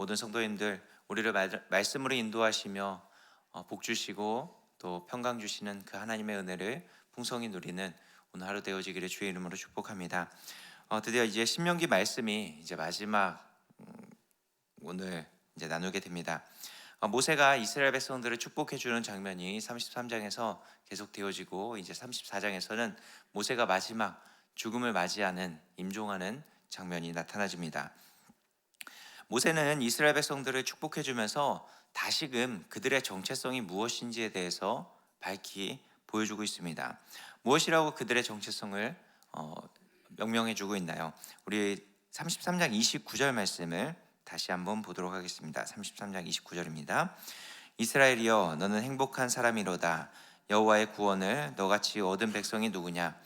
모든 성도님들 우리를 말- 말씀으로 인도하시며 어, 복 주시고 또 평강 주시는 그 하나님의 은혜를 풍성히 누리는 오늘 하루 되어지기를 주의 이름으로 축복합니다. 어, 드디어 이제 신명기 말씀이 이제 마지막 음, 오늘 이제 나누게 됩니다. 어, 모세가 이스라엘 백성들을 축복해 주는 장면이 33장에서 계속 되어지고 이제 34장에서는 모세가 마지막 죽음을 맞이하는 임종하는 장면이 나타나집니다. 모세는 이스라엘 백성들을 축복해 주면서 다시금 그들의 정체성이 무엇인지에 대해서 밝히 보여주고 있습니다. 무엇이라고 그들의 정체성을 어, 명명해 주고 있나요? 우리 33장 29절 말씀을 다시 한번 보도록 하겠습니다. 33장 29절입니다. 이스라엘이여 너는 행복한 사람이로다. 여호와의 구원을 너같이 얻은 백성이 누구냐?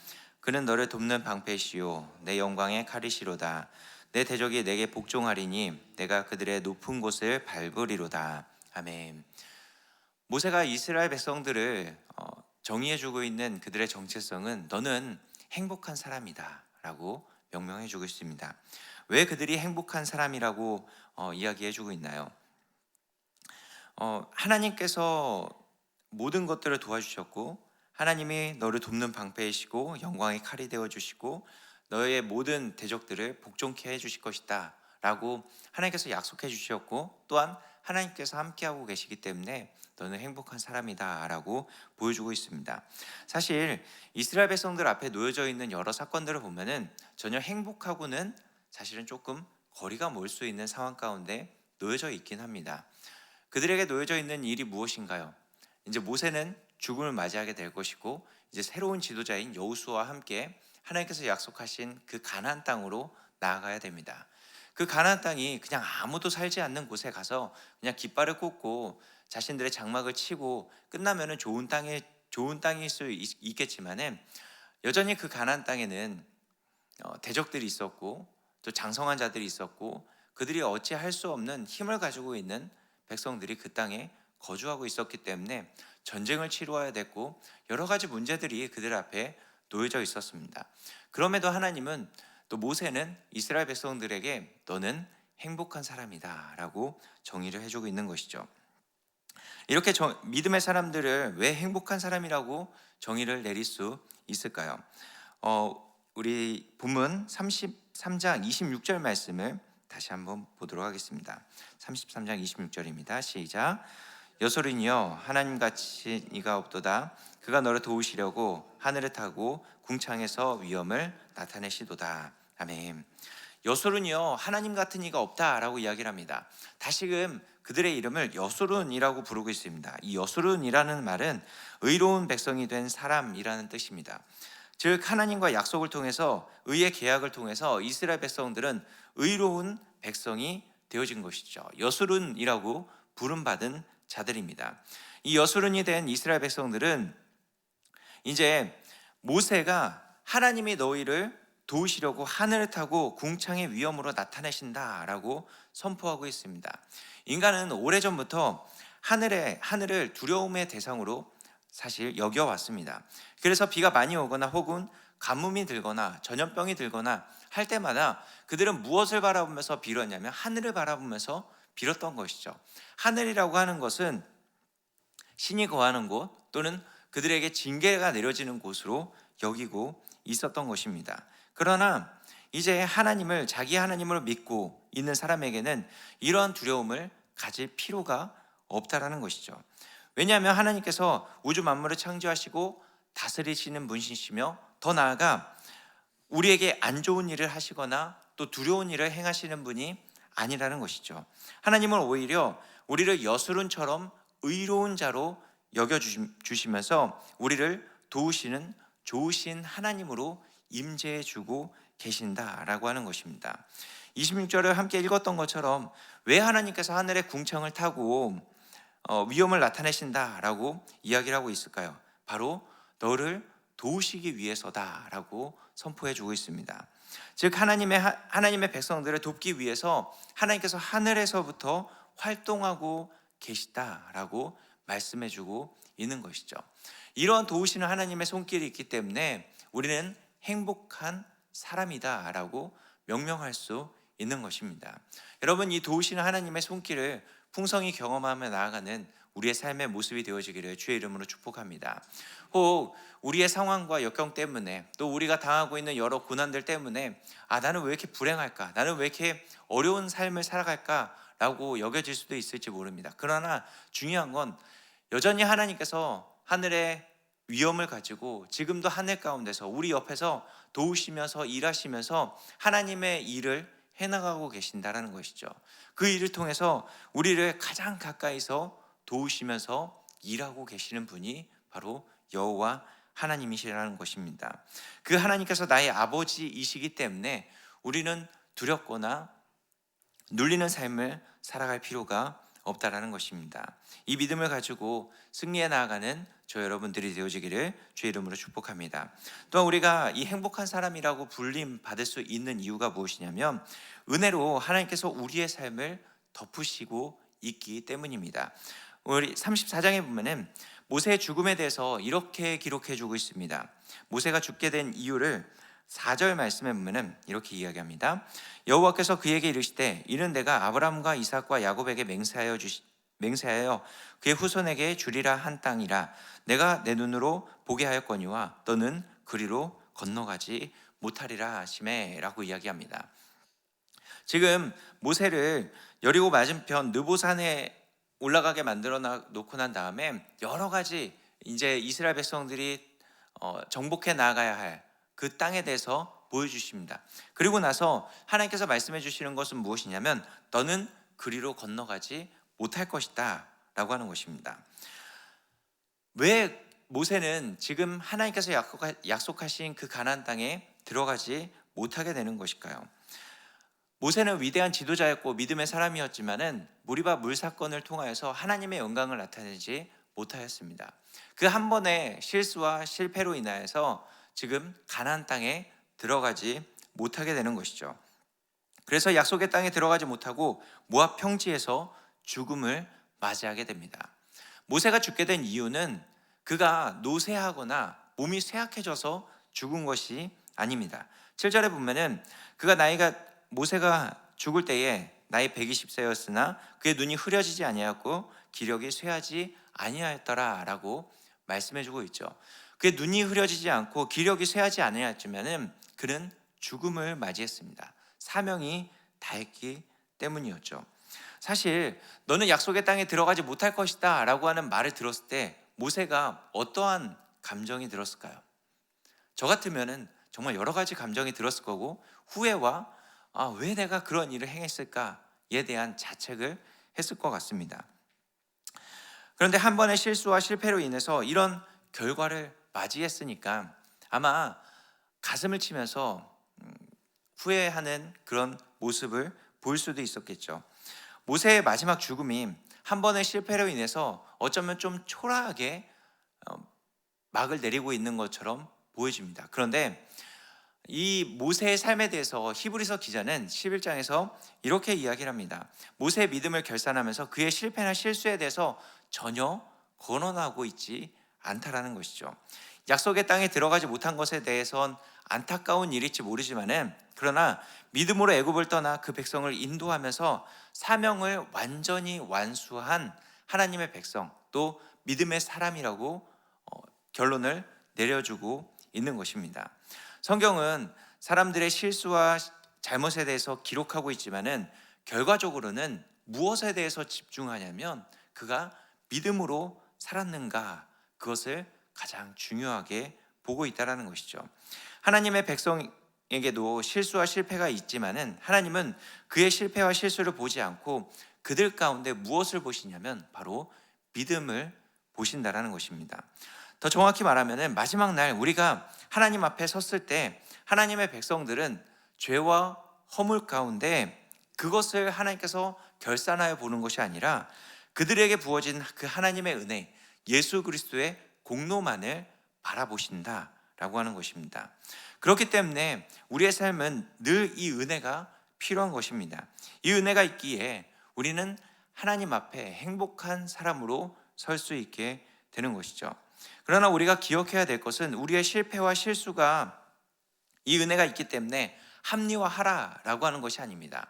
그는 너를 돕는 방패시요 내 영광의 칼이시로다. 내 대적이 내게 복종하리니 내가 그들의 높은 곳을 밟으리로다. 아멘. 모세가 이스라엘 백성들을 어, 정의해 주고 있는 그들의 정체성은 너는 행복한 사람이다 라고 명명해 주고 있습니다. 왜 그들이 행복한 사람이라고 어, 이야기해 주고 있나요? 어, 하나님께서 모든 것들을 도와주셨고 하나님이 너를 돕는 방패이시고 영광의 칼이 되어 주시고 너의 모든 대적들을 복종케 해 주실 것이다 라고 하나님께서 약속해 주셨고 또한 하나님께서 함께하고 계시기 때문에 너는 행복한 사람이다 라고 보여주고 있습니다. 사실 이스라엘 백성들 앞에 놓여져 있는 여러 사건들을 보면은 전혀 행복하고는 사실은 조금 거리가 멀 수 있는 상황 가운데 놓여져 있긴 합니다. 그들에게 놓여져 있는 일이 무엇인가요? 이제 모세는 죽음을 맞이하게 될 것이고 이제 새로운 지도자인 여호수아와 함께 하나님께서 약속하신 그 가나안 땅으로 나아가야 됩니다. 그 가나안 땅이 그냥 아무도 살지 않는 곳에 가서 그냥 깃발을 꽂고 자신들의 장막을 치고 끝나면은 좋은 땅에 좋은 땅일 수 있, 있겠지만은 여전히 그 가나안 땅에는 어, 대적들이 있었고 또 장성한 자들이 있었고 그들이 어찌 할 수 없는 힘을 가지고 있는 백성들이 그 땅에 거주하고 있었기 때문에 전쟁을 치루어야 됐고 여러 가지 문제들이 그들 앞에 놓여져 있었습니다. 그럼에도 하나님은 또 모세는 이스라엘 백성들에게 너는 행복한 사람이다 라고 정의를 해주고 있는 것이죠. 이렇게 정- 믿음의 사람들을 왜 행복한 사람이라고 정의를 내릴 수 있을까요? 어, 우리 본문 33장 26절 말씀을 다시 한번 보도록 하겠습니다. 33장 26절입니다. 시작. 여소린이여 하나님 같이 이가 없도다. 그가 너를 도우시려고 하늘을 타고 궁창에서 위엄을 나타내시도다. 아멘. 여소른이요 하나님 같은 이가 없다라고 이야기를 합니다. 다시금 그들의 이름을 여소른이라고 부르고 있습니다. 이 여소른이라는 말은 의로운 백성이 된 사람이라는 뜻입니다. 즉 하나님과 약속을 통해서 의의 계약을 통해서 이스라엘 백성들은 의로운 백성이 되어진 것이죠. 여수른이라고 부름받은 자들입니다. 이 여수른이 된 이스라엘 백성들은 이제 모세가 하나님이 너희를 도우시려고 하늘을 타고 궁창의 위엄으로 나타내신다라고 선포하고 있습니다. 인간은 오래전부터 하늘의 하늘을 두려움의 대상으로 사실 여겨 왔습니다. 그래서 비가 많이 오거나 혹은 가뭄이 들거나 전염병이 들거나 할 때마다 그들은 무엇을 바라보면서 빌었냐면 하늘을 바라보면서 빌었던 것이죠. 하늘이라고 하는 것은 신이 거하는 곳 또는 그들에게 징계가 내려지는 곳으로 여기고 있었던 것입니다. 그러나 이제 하나님을 자기 하나님으로 믿고 있는 사람에게는 이러한 두려움을 가질 필요가 없다라는 것이죠. 왜냐하면 하나님께서 우주 만물을 창조하시고 다스리시는 분이시며 더 나아가 우리에게 안 좋은 일을 하시거나 또 두려운 일을 행하시는 분이 아니라는 것이죠. 하나님은 오히려 우리를 여수론처럼 의로운 자로 여겨 주시면서 우리를 도우시는 좋으신 하나님으로 임재해 주고 계신다라고 하는 것입니다. 26절을 함께 읽었던 것처럼 왜 하나님께서 하늘의 궁창을 타고 어, 위험을 나타내신다라고 이야기를 하고 있을까요? 바로 너를 도우시기 위해서다라고 선포해 주고 있습니다. 즉 하나님의 하나님의 백성들을 돕기 위해서 하나님께서 하늘에서부터 활동하고 계시다라고 말씀해 주고 있는 것이죠. 이러한 도우시는 하나님의 손길이 있기 때문에 우리는 행복한 사람이다라고 명명할 수 있는 것입니다. 여러분 이 도우시는 하나님의 손길을 풍성히 경험하며 나아가는 우리의 삶의 모습이 되어지기를 주의 이름으로 축복합니다. 혹 우리의 상황과 역경 때문에 또 우리가 당하고 있는 여러 고난들 때문에 아 나는 왜 이렇게 불행할까? 나는 왜 이렇게 어려운 삶을 살아갈까 라고 여겨질 수도 있을지 모릅니다. 그러나 중요한 건 여전히 하나님께서 하늘의 위엄을 가지고 지금도 하늘 가운데서 우리 옆에서 도우시면서 일하시면서 하나님의 일을 해나가고 계신다라는 것이죠. 그 일을 통해서 우리를 가장 가까이서 도우시면서 일하고 계시는 분이 바로 여호와 하나님이시라는 것입니다. 그 하나님께서 나의 아버지이시기 때문에 우리는 두렵거나 눌리는 삶을 살아갈 필요가 없다라는 것입니다. 이 믿음을 가지고 승리해 나아가는 저 여러분들이 되어지기를 주의 이름으로 축복합니다. 또한 우리가 이 행복한 사람이라고 불림 받을 수 있는 이유가 무엇이냐면 은혜로 하나님께서 우리의 삶을 덮으시고 있기 때문입니다. 우리 34장에 보면은 모세의 죽음에 대해서 이렇게 기록해 주고 있습니다. 모세가 죽게 된 이유를 4절 말씀에 보면은 이렇게 이야기합니다. 여호와께서 그에게 이르시되 이는 내가 아브라함과 이삭과 야곱에게 맹세하여 주시 맹세하여 그의 후손에게 주리라 한 땅이라 내가 내 눈으로 보게 하였거니와 너는 그리로 건너가지 못하리라 하심에라고 이야기합니다. 지금 모세를 여리고 맞은편 느보산에 올라가게 만들어 놓고 난 다음에 여러 가지 이제 이스라엘 백성들이 어, 정복해 나가야 할 그 땅에 대해서 보여주십니다. 그리고 나서 하나님께서 말씀해 주시는 것은 무엇이냐면 너는 그리로 건너가지 못할 것이다 라고 하는 것입니다. 왜 모세는 지금 하나님께서 약속하신 그 가나안 땅에 들어가지 못하게 되는 것일까요? 모세는 위대한 지도자였고 믿음의 사람이었지만은 무리바 물 사건을 통하여서 하나님의 영광을 나타내지 못하였습니다. 그 한 번의 실수와 실패로 인하여서 지금 가나안 땅에 들어가지 못하게 되는 것이죠. 그래서 약속의 땅에 들어가지 못하고 모압 평지에서 죽음을 맞이하게 됩니다. 모세가 죽게 된 이유는 그가 노쇠하거나 몸이 쇠약해져서 죽은 것이 아닙니다. 7절에 보면은 그가 나이가 모세가 죽을 때에 나이 120세였으나 그의 눈이 흐려지지 아니하고 기력이 쇠하지 아니하였더라라고 말씀해 주고 있죠. 그의 눈이 흐려지지 않고 기력이 쇠하지 아니하였지만은 그는 죽음을 맞이했습니다. 사명이 다했기 때문이었죠. 사실 너는 약속의 땅에 들어가지 못할 것이다라고 하는 말을 들었을 때 모세가 어떠한 감정이 들었을까요? 저 같으면은 정말 여러 가지 감정이 들었을 거고 후회와 아, 왜 내가 그런 일을 행했을까에 대한 자책을 했을 것 같습니다. 그런데 한 번의 실수와 실패로 인해서 이런 결과를 맞이했으니까 아마 가슴을 치면서 음, 후회하는 그런 모습을 볼 수도 있었겠죠. 모세의 마지막 죽음이 한 번의 실패로 인해서 어쩌면 좀 초라하게 어, 막을 내리고 있는 것처럼 보여집니다. 그런데 이 모세의 삶에 대해서 히브리서 기자는 11장에서 이렇게 이야기를 합니다. 모세의 믿음을 결산하면서 그의 실패나 실수에 대해서 전혀 거론하고 있지 않다라는 것이죠. 약속의 땅에 들어가지 못한 것에 대해선 안타까운 일일지 모르지만은 그러나 믿음으로 애굽을 떠나 그 백성을 인도하면서 사명을 완전히 완수한 하나님의 백성 또 믿음의 사람이라고 어, 결론을 내려주고 있는 것입니다. 성경은 사람들의 실수와 잘못에 대해서 기록하고 있지만은 결과적으로는 무엇에 대해서 집중하냐면 그가 믿음으로 살았는가 그것을 가장 중요하게 보고 있다라는 것이죠. 하나님의 백성에게도 실수와 실패가 있지만은 하나님은 그의 실패와 실수를 보지 않고 그들 가운데 무엇을 보시냐면 바로 믿음을 보신다라는 것입니다. 더 정확히 말하면 마지막 날 우리가 하나님 앞에 섰을 때 하나님의 백성들은 죄와 허물 가운데 그것을 하나님께서 결산하여 보는 것이 아니라 그들에게 부어진 그 하나님의 은혜, 예수 그리스도의 공로만을 바라보신다라고 하는 것입니다. 그렇기 때문에 우리의 삶은 늘 이 은혜가 필요한 것입니다. 이 은혜가 있기에 우리는 하나님 앞에 행복한 사람으로 설 수 있게 되는 것이죠. 그러나 우리가 기억해야 될 것은 우리의 실패와 실수가 이 은혜가 있기 때문에 합리화하라라고 하는 것이 아닙니다.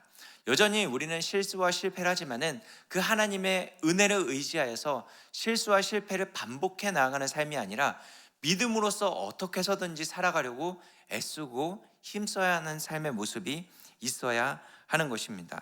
여전히 우리는 실수와 실패를 하지만은 그 하나님의 은혜를 의지하여서 실수와 실패를 반복해 나아가는 삶이 아니라 믿음으로써 어떻게 해서든지 살아가려고 애쓰고 힘써야 하는 삶의 모습이 있어야 하는 것입니다.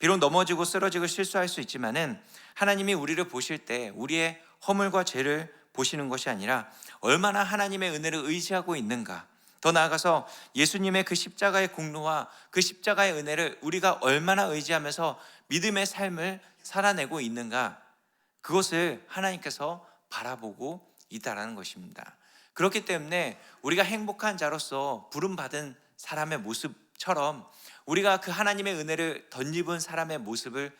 비록 넘어지고 쓰러지고 실수할 수 있지만은 하나님이 우리를 보실 때 우리의 허물과 죄를 보시는 것이 아니라 얼마나 하나님의 은혜를 의지하고 있는가. 더 나아가서 예수님의 그 십자가의 공로와 그 십자가의 은혜를 우리가 얼마나 의지하면서 믿음의 삶을 살아내고 있는가. 그것을 하나님께서 바라보고 있다라는 것입니다. 그렇기 때문에 우리가 행복한 자로서 부름받은 사람의 모습처럼 우리가 그 하나님의 은혜를 덧입은 사람의 모습을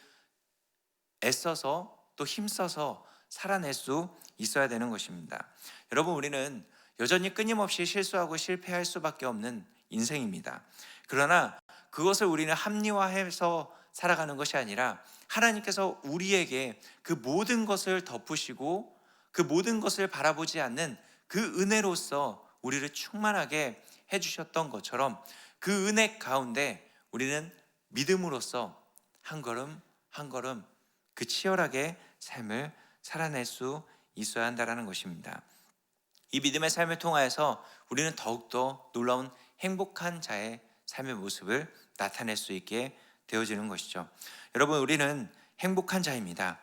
애써서 또 힘써서 살아낼 수 있어야 되는 것입니다. 여러분 우리는 여전히 끊임없이 실수하고 실패할 수밖에 없는 인생입니다. 그러나 그것을 우리는 합리화해서 살아가는 것이 아니라 하나님께서 우리에게 그 모든 것을 덮으시고 그 모든 것을 바라보지 않는 그 은혜로서 우리를 충만하게 해주셨던 것처럼 그 은혜 가운데 우리는 믿음으로써 한 걸음 한 걸음 그 치열하게 삶을 살아낼 수 있어야 한다라는 것입니다. 이 믿음의 삶을 통하여서 우리는 더욱더 놀라운 행복한 자의 삶의 모습을 나타낼 수 있게 되어지는 것이죠. 여러분, 우리는 행복한 자입니다.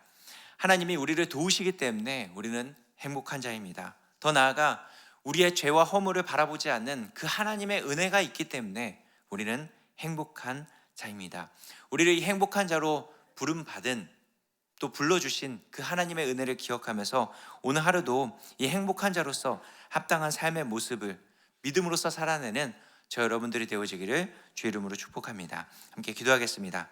하나님이 우리를 도우시기 때문에 우리는 행복한 자입니다. 더 나아가 우리의 죄와 허물을 바라보지 않는 그 하나님의 은혜가 있기 때문에 우리는 행복한 자입니다. 우리를 이 행복한 자로 부름 받은 또 불러주신 그 하나님의 은혜를 기억하면서 오늘 하루도 이 행복한 자로서 합당한 삶의 모습을 믿음으로써 살아내는 저 여러분들이 되어지기를 주의 이름으로 축복합니다. 함께 기도하겠습니다.